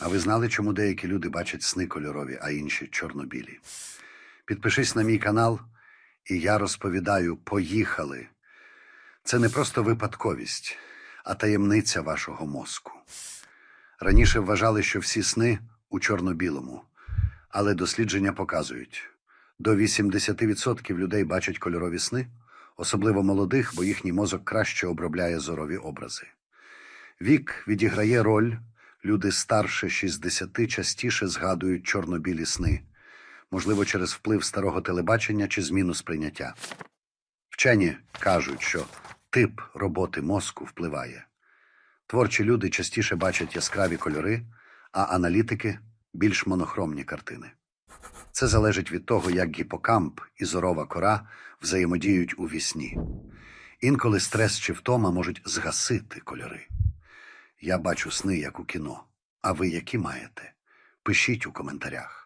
А ви знали, чому деякі люди бачать сни кольорові, а інші чорно-білі? Підпишись на мій канал, і я розповідаю Поїхали. Це не просто випадковість, а таємниця вашого мозку. Раніше вважали, що всі сни у чорно-білому, але дослідження показують, до 80% людей бачать кольорові сни, особливо молодих, бо їхній мозок краще обробляє зорові образи. Вік відіграє роль, люди старше 60 частіше згадують чорно-білі сни, можливо, через вплив старого телебачення чи зміну сприйняття. Вчені кажуть, що тип роботи мозку впливає. Творчі люди частіше бачать яскраві кольори, а аналітики більш монохромні картини. Це залежить від того, як гіпокамп і зорова кора взаємодіють у вісні. Інколи стрес чи втома можуть згасити кольори. Я бачу сни як у кіно. А ви які маєте? Пишіть у коментарях.